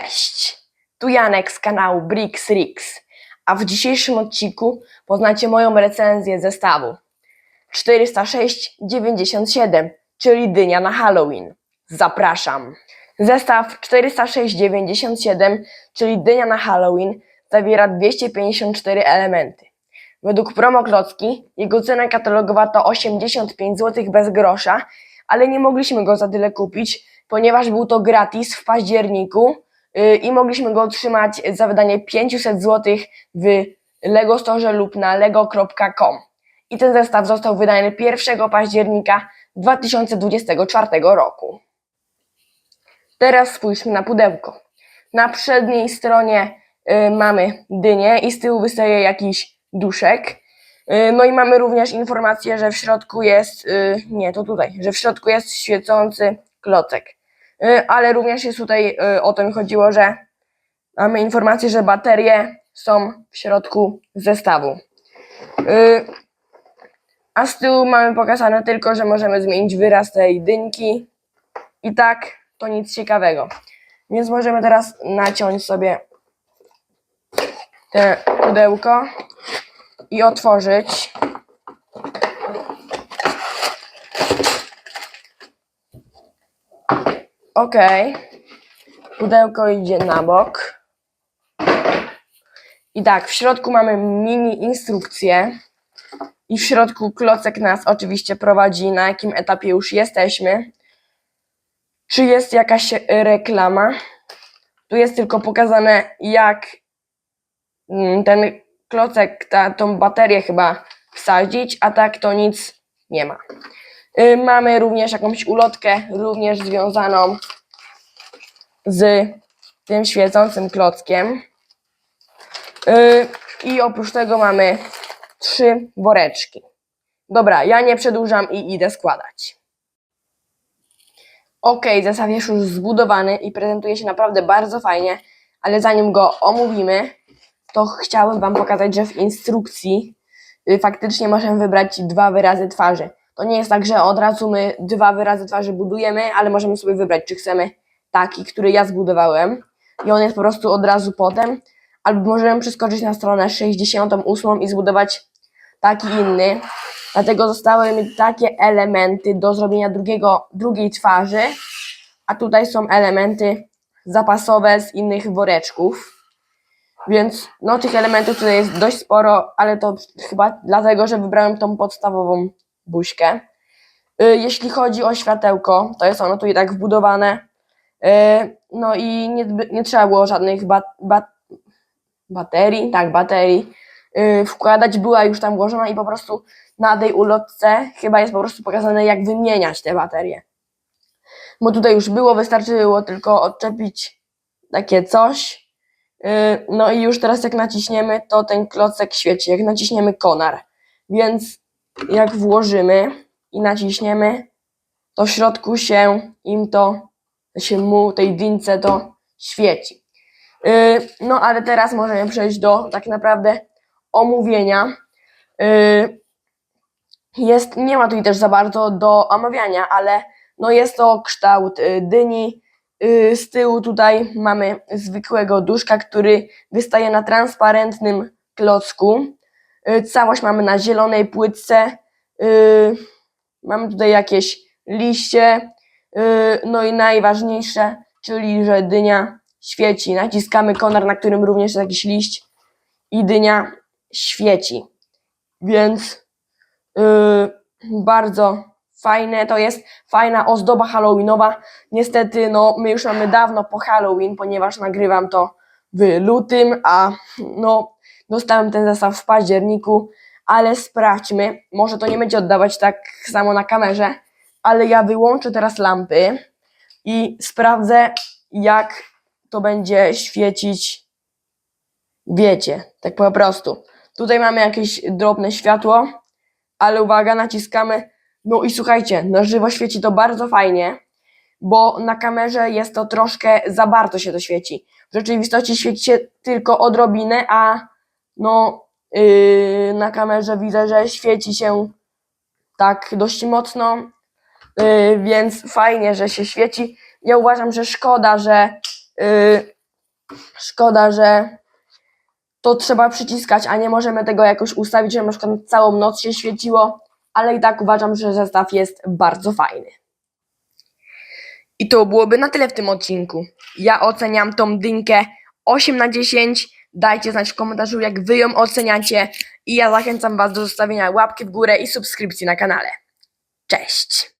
Cześć, tu Janek z kanału Brix Rix, a w dzisiejszym odcinku poznacie moją recenzję zestawu 406,97, czyli dynia na Halloween. Zapraszam. Zestaw 406,97, czyli dynia na Halloween, zawiera 254 elementy. Według promoklocki jego cena katalogowa to 85 zł bez grosza, ale nie mogliśmy go za tyle kupić, ponieważ był to gratis w październiku i mogliśmy go otrzymać za wydanie 500 zł w Lego Store lub na lego.com. I ten zestaw został wydany 1 października 2024 roku. Teraz spójrzmy na pudełko. Na przedniej stronie y, mamy dynię i z tyłu wystaje jakiś duszek. Y, no i mamy również informację, że w środku jest, y, nie to tutaj, że w środku jest świecący klocek. Y, ale również jest tutaj, y, o to mi chodziło, że mamy informację, że baterie są w środku zestawu. Y, a z tyłu mamy pokazane tylko, że możemy zmienić wyraz tej dynki. I tak to nic ciekawego. Więc możemy teraz naciąć sobie te pudełko i otworzyć. Ok. Pudełko idzie na bok. I tak, w środku mamy mini instrukcję. I w środku klocek nas oczywiście prowadzi, na jakim etapie już jesteśmy. Czy jest jakaś reklama? Tu jest tylko pokazane, jak mm, ten klocek, ta, tą baterię chyba wsadzić, a tak to nic nie ma. Y, Mamy również jakąś ulotkę, również związaną z tym świecącym klockiem. Y, I oprócz tego mamy trzy woreczki. Dobra, ja nie przedłużam i idę składać. Ok, zestaw jest już zbudowany i prezentuje się naprawdę bardzo fajnie, ale zanim go omówimy, to chciałem Wam pokazać, że w instrukcji y, faktycznie możemy wybrać dwa wyrazy twarzy. To nie jest tak, że od razu my dwa wyrazy twarzy budujemy, ale możemy sobie wybrać, czy chcemy taki, który ja zbudowałem i on jest po prostu od razu potem, albo możemy przeskoczyć na stronę 68 i zbudować taki inny. Dlatego zostały mi takie elementy do zrobienia drugiego, drugiej twarzy, a tutaj są elementy zapasowe z innych woreczków. Więc no tych elementów tutaj jest dość sporo, ale to chyba dlatego, że wybrałem tą podstawową buźkę. Y, Jeśli chodzi o światełko, to jest ono tu i tak wbudowane. Y, No i nie, nie trzeba było żadnych bat, bat, baterii, tak, baterii y, wkładać. Była już tam włożona i po prostu na tej ulotce chyba jest po prostu pokazane, jak wymieniać te baterie. Bo tutaj już było, wystarczyło tylko odczepić takie coś. No i już teraz jak naciśniemy, to ten klocek świeci, jak naciśniemy konar. Więc jak włożymy i naciśniemy, to w środku się im to, się mu, tej dince to świeci. Yy, No ale teraz możemy przejść do tak naprawdę omówienia. Yy, Jest, nie ma tutaj też za bardzo do omawiania, ale no jest to kształt y, dyni. Y, Z tyłu tutaj mamy zwykłego duszka, który wystaje na transparentnym klocku. Y, Całość mamy na zielonej płytce. Y, Mamy tutaj jakieś liście. y, No i najważniejsze, czyli że dynia świeci. Naciskamy konar, na którym również jest jakiś liść i dynia świeci. Więc bardzo fajne to jest, fajna ozdoba halloweenowa. Niestety, no, my już mamy dawno po Halloween, ponieważ nagrywam to w lutym, a no, dostałem ten zestaw w październiku, ale sprawdźmy, może to nie będzie oddawać tak samo na kamerze, ale ja wyłączę teraz lampy i sprawdzę, jak to będzie świecić, wiecie, tak po prostu. Tutaj mamy jakieś drobne światło, ale uwaga, naciskamy. No i słuchajcie, na żywo świeci to bardzo fajnie, bo na kamerze jest to troszkę za bardzo się to świeci. W rzeczywistości świeci się tylko odrobinę, a no yy, na kamerze widzę, że świeci się tak dość mocno, yy, więc fajnie, że się świeci. Ja uważam, że szkoda, że yy, Szkoda, że to trzeba przyciskać, a nie możemy tego jakoś ustawić, żeby na przykład całą noc się świeciło, ale i tak uważam, że zestaw jest bardzo fajny. I to byłoby na tyle w tym odcinku. Ja oceniam tą dynkę 8 na 10. Dajcie znać w komentarzu, jak wy ją oceniacie. I ja zachęcam was do zostawienia łapki w górę i subskrypcji na kanale. Cześć!